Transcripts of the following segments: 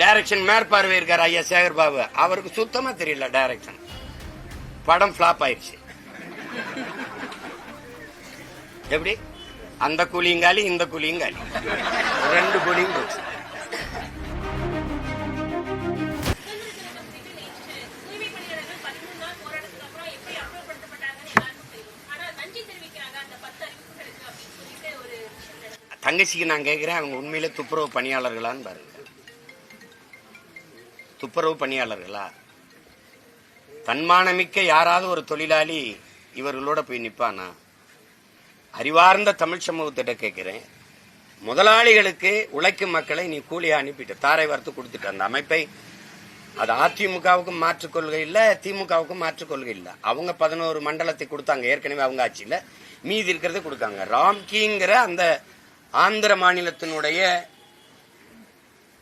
Direction மேற்பார்வை இருக்கார் ஐயா சேகர் பாபு அவருக்கு சுத்தமா தெரியல டைரக்ஷன் படம் ஃபிளாப் ஆயிடுச்சு. எப்படி? அந்த கூலிங்காலி இந்த கூலிங்காலி ரெண்டு கூலியும் போச்சு. தங்கச்சிக்கு நான் கேட்கிறேன் அவங்க உண்மையிலே துப்புரவு பணியாளர்களான்னு பாருங்க. துப்புரவு பணியாளர்களா? தன்மானமிக்க யாராவது ஒரு தொழிலாளி இவர்களோட போய் நிற்பானா அறிவார்ந்த தமிழ் சமூகத்திட்ட கேட்குறேன். முதலாளிகளுக்கு உழைக்கும் மக்களை நீ கூலியாக அனுப்பிட்ட தாரை வார்த்து கொடுத்துட்ட அந்த அமைப்பை அது அதிமுகவுக்கும் மாற்றுக் கொள்கை திமுகவுக்கும் மாற்றுக் கொள்கை அவங்க பதினோரு மண்டலத்தை கொடுத்தாங்க. ஏற்கனவே அவங்க ஆட்சியில் மீதி இருக்கிறத கொடுக்காங்க. ராம்கிங்கிற அந்த ஆந்திர மாநிலத்தினுடைய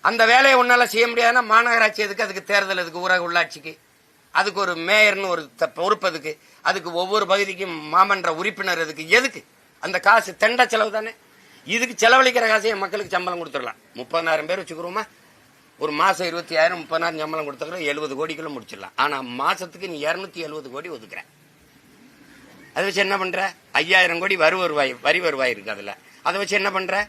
அந்த வேலையை உன்னால் செய்ய முடியாதுன்னா மாநகராட்சி எதுக்கு? அதுக்கு தேர்தல் அதுக்கு ஊரக உள்ளாட்சிக்கு. அதுக்கு ஒரு மேயர்னு ஒரு த- பொறுப்பு அதுக்கு அதுக்கு ஒவ்வொரு பகுதிக்கும் மாமன்ற உறுப்பினர் அதுக்கு எதுக்கு? அந்த காசு தெண்ட செலவு தானே. இதுக்கு செலவழிக்கிற காசை மக்களுக்கு சம்பளம் கொடுத்துடலாம். முப்பதாயிரம் பேர் வச்சுக்கிறோமா? ஒரு மாதம் இருபத்தி ஆயிரம் முப்பதாயிரம் சம்பளம் கொடுத்துக்கிறோம் எழுபது கோடிக்குள்ள முடிச்சிடலாம். ஆனால் மாதத்துக்கு நீ இரநூத்தி எழுபது கோடி ஒதுக்குற. அதை வச்சு என்ன பண்ணுற ஐயாயிரம் கோடி வரி வருவாய் வரி வருவாய் இருக்குது அதில். அதை வச்சு என்ன பண்ணுற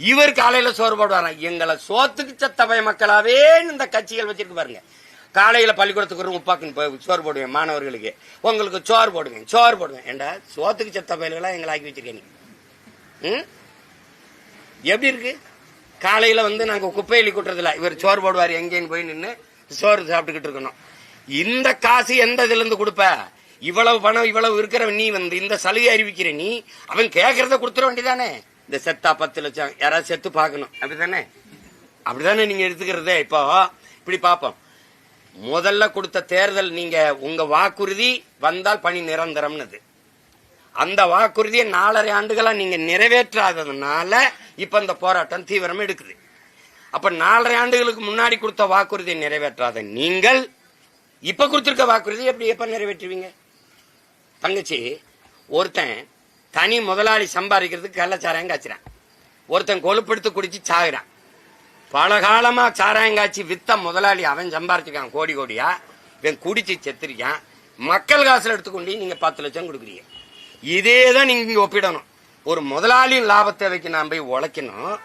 இவர் காலையில சோறு போடுவாராம் எங்களை சோத்துக்கு சத்தபய மக்களாவே இந்த கட்சிகள் வச்சிருக்கு பாருங்க. காலையில பள்ளிக்கூடத்துக்கு ஒரு உப்பாக்குன்னு போய் சோறு போடுவேன் மாணவர்களுக்கு. உங்களுக்கு சோறு போடுவேன் சோறு போடுவேன். ஏண்டா? சோத்துக்கு செத்த பயல்களா எங்களை ஆக்கி வச்சிருக்கேன் நீ ம்? எப்படி இருக்கு? காலையில வந்து நாங்க குப்பையிலி இல்லை இவர் சோறு போடுவார் எங்கேன்னு போய் நின்று சோறு சாப்பிட்டுக்கிட்டு இருக்கணும். இந்த காசு எந்த இதுல இருந்து கொடுப்ப? இவ்வளவு பணம் இவ்வளவு இருக்கிற நீ வந்து இந்த சலுகை அறிவிக்கிற நீ அவன் கேட்கறத கொடுத்துட வேண்டியதானே? இந்த செத்தா பத்து லட்சம் யாராவது செத்து பார்க்கணும். அப்படிதானே அப்படிதானே நீங்க எடுத்துக்கிறதே? இப்போ இப்படி பார்ப்போம். முதல்ல கொடுத்த தேர்தல் நீங்க உங்க வாக்குறுதி வந்தால் பணி நிரந்தரம்னது. அந்த வாக்குறுதியை நாலரை ஆண்டுகளா நீங்க நிறைவேற்றாததுனால இப்ப இந்த போராட்டம் தீவிரம் எடுக்குது. அப்ப நாலரை ஆண்டுகளுக்கு முன்னாடி கொடுத்த வாக்குறுதியை நிறைவேற்றாத நீங்கள் இப்ப கொடுத்திருக்க வாக்குறுதி எப்படி எப்ப நிறைவேற்றுவீங்க? தங்கச்சி ஒருத்தன் தனி முதலாளி சம்பாதிக்கிறதுக்கு கள்ளச்சாராயம் காய்ச்சிறான். ஒருத்தன் கொழுப்படுத்து குடிச்சு சாகுறான். பல காலமா சாராயம் காய்ச்சி வித்த முதலாளி அவன் சம்பாரிச்சிருக்கான் கோடி கோடியா? இவன் குடிச்சு செத்துருக்கான். மக்கள் காசுல எடுத்துக்கொண்டு நீங்க பத்து லட்சம் கொடுக்குறீங்க. இதே தான் நீங்க இங்க ஒப்பிடணும். ஒரு முதலாளியின் லாப தேவைக்கு நான் போய் உழைக்கணும்.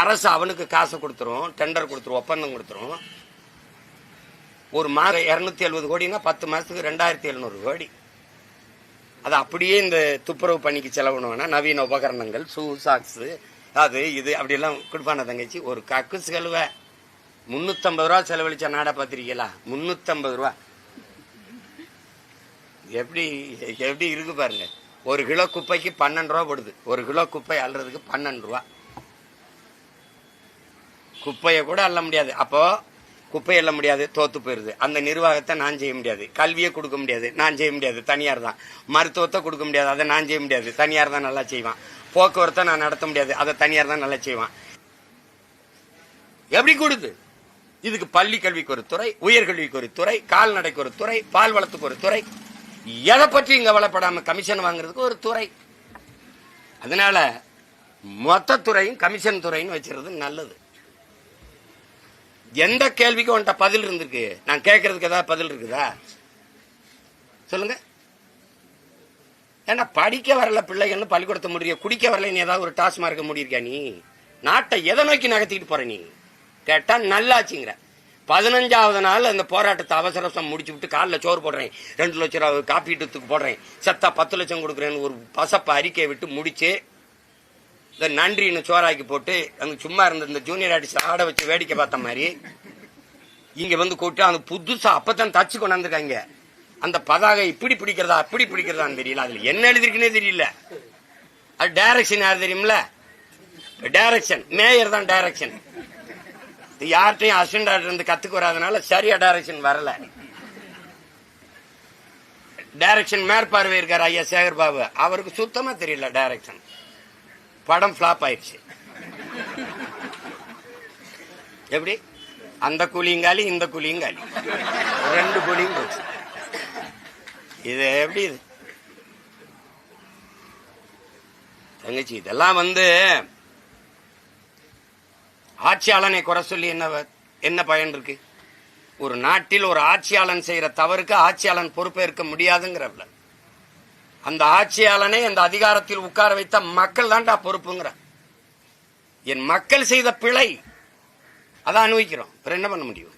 அரசு அவனுக்கு காசு கொடுத்துரும் டெண்டர் கொடுத்துரும் ஒப்பந்தம் கொடுத்துரும். ஒரு மாதம் இரநூத்தி எழுபது கோடினா பத்து மாசத்துக்கு ரெண்டாயிரத்தி எழுநூறு கோடி. அது அப்படியே இந்த துப்புரவு பணிக்கு செலவுனோன்னா நவீன உபகரணங்கள் ஷூ சாக்ஸ் அது இது அப்படியெல்லாம் கொடுப்பான தங்கச்சி. ஒரு கக்குஸ் கழுவ முன்னூத்தம்பது ரூபா செலவழிச்ச நாடா பார்த்துருக்கீங்களா? முன்னூத்தம்பது ரூபா. எப்படி எப்படி இருக்கு பாருங்க. ஒரு கிலோ குப்பைக்கு பன்னெண்டு ரூபா போடுது. ஒரு கிலோ குப்பை அள்ளுறதுக்கு பன்னெண்டு ரூபா. குப்பையை கூட அள்ள முடியாது. அப்போ குப்பை எல்ல முடியாது தோத்து போயிருது. அந்த நிர்வாகத்தை நான் செய்ய முடியாது. கல்வியை கொடுக்க முடியாது நான் செய்ய முடியாது. தனியார் தான். மருத்துவத்தை கொடுக்க முடியாது அதை நான் செய்ய முடியாது. தனியார் தான் நல்லா செய்வான். போக்குவரத்தை நான் நடத்த முடியாது அதை தனியார் தான் நல்லா செய்வான். எப்படி கொடுது? இதுக்கு பள்ளி கல்விக்கு ஒரு துறை உயர்கல்விக்கு ஒரு துறை கால்நடைக்கு ஒரு துறை பால் வளத்துக்கு ஒரு துறை. எதை பற்றி இங்க வளப்படாம கமிஷன் வாங்குறதுக்கு ஒரு துறை? அதனால மொத்த துறையும் கமிஷன் துறைன்னு வச்சிருது நல்லது. எந்த கேள்விக்கும் உன்கிட்ட பதில் இருந்திருக்கு? நான் கேட்கறதுக்கு ஏதாவது பதில் இருக்குதா? சொல்லுங்க. ஏன்னா படிக்க வரல பிள்ளைகள்னு பள்ளிக்கூடத்தை முடிய குடிக்க வரல நீ ஏதாவது ஒரு டாஸ்மார்க்க முடியிருக்கா நீ? நாட்டை எதை நோக்கி நகர்த்திட்டு போற நீ? கேட்டா நல்லாச்சுங்கிற. பதினஞ்சாவது நாள் அந்த போராட்டத்தை அவசர அவசரம் முடிச்சு விட்டு காலில் சோறு போடுறேன். ரெண்டு லட்சம் ரூபா காப்பீட்டுக்கு போடுறேன். செத்தா பத்து லட்சம் கொடுக்குறேன்னு ஒரு பசப்பை அறிக்கையை விட்டு முடிச்சு இந்த நன்றின்னு சோறாக்கி போட்டு அங்க சும்மா இருந்த இந்த ஜூனியர் ஆர்டிஸ்ட் ஆட வச்சு வேடிக்கை பார்த்த மாதிரி இங்க வந்து கூப்பிட்டு அந்த புதுசா அப்பதான் தச்சு கொண்டாந்துருக்காங்க அந்த பதாகை இப்படி பிடிக்கிறதா அப்படி பிடிக்கிறதான்னு தெரியல. அதுல என்ன எழுதிருக்குன்னே தெரியல. அது டைரக்ஷன் யார் தெரியும்ல? டைரக்ஷன் மேயர் தான் டைரக்ஷன் யார்கிட்டையும் அசிஸ்டன்ட் இருந்து கத்துக்கு வராதனால சரியா டைரக்ஷன் வரல. டைரக்ஷன் மேற்பார்வை இருக்கார் ஐயா சேகர் பாபு. அவருக்கு சுத்தமா தெரியல டைரக்ஷன் படம் ஃப்ளாப் ஆயிடுச்சு. எப்படி? அந்த கூலிங்காலி இந்த கூலிங்காலி ரெண்டு கூலியும் போச்சு. இது எப்படி இது? தங்கச்சி இதெல்லாம் வந்து ஆட்சியாளனை குறை சொல்லி என்ன என்ன பயன் இருக்கு? ஒரு நாட்டில் ஒரு ஆட்சியாளன் செய்யற தவறுக்கு ஆட்சியாளன் பொறுப்பேற்க முடியாதுங்கிறவள. அந்த ஆட்சியாளனை அந்த அதிகாரத்தில் உட்கார வைத்த மக்கள் தான்டா பொறுப்புங்கிற. என் மக்கள் செய்த பிழை அதை அனுபவிக்கிறோம் என்ன பண்ண முடியும்?